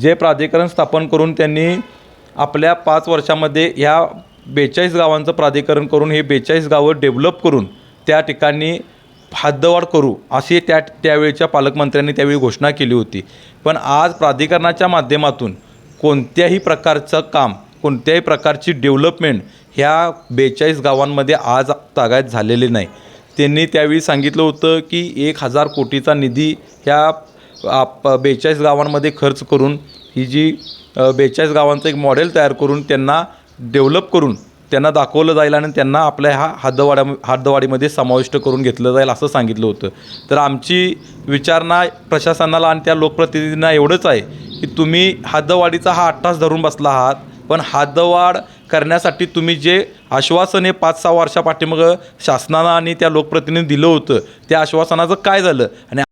जे प्राधिकरण स्थापन करून त्यांनी आपल्या पाच वर्षामध्ये ह्या बेचाळीस गावांचं प्राधिकरण करून हे बेचाळीस गावं डेव्हलप करून त्या ठिकाणी हद्दवाढ करू अशी त्या त्यावेळच्या पालकमंत्र्यांनी त्यावेळी घोषणा केली होती. पण आज प्राधिकरणाच्या माध्यमातून कोणत्याही प्रकारचं काम कोणत्याही प्रकारची डेव्हलपमेंट ह्या बेचाळीस गावांमध्ये आज तागायत झालेले नाही. त्यांनी त्यावेळी सांगितलं होतं की एक हजार कोटीचा निधी ह्या आप बेचाळीस गावांमध्ये खर्च करून ही जी बेचाळीस गावांचं एक मॉडेल तयार करून त्यांना डेव्हलप करून त्यांना दाखवलं जाईल आणि त्यांना आपल्या ह्या हद्दवाड्या हद्दवाढीमध्ये समाविष्ट करून घेतलं जाईल असं सांगितलं होतं. तर आमची विचारणा प्रशासनाला आणि त्या लोकप्रतिनिधींना एवढंच आहे की तुम्ही हद्दवाढीचा हा अट्टास धरून बसला आहात पण हद्दवाढ करण्यासाठी तुम्ही जे आश्वासने पाच सहा वर्षापाठीमागं शासनानं आणि त्या लोकप्रतिनिधी दिलं होतं त्या आश्वासनाचं काय झालं? आणि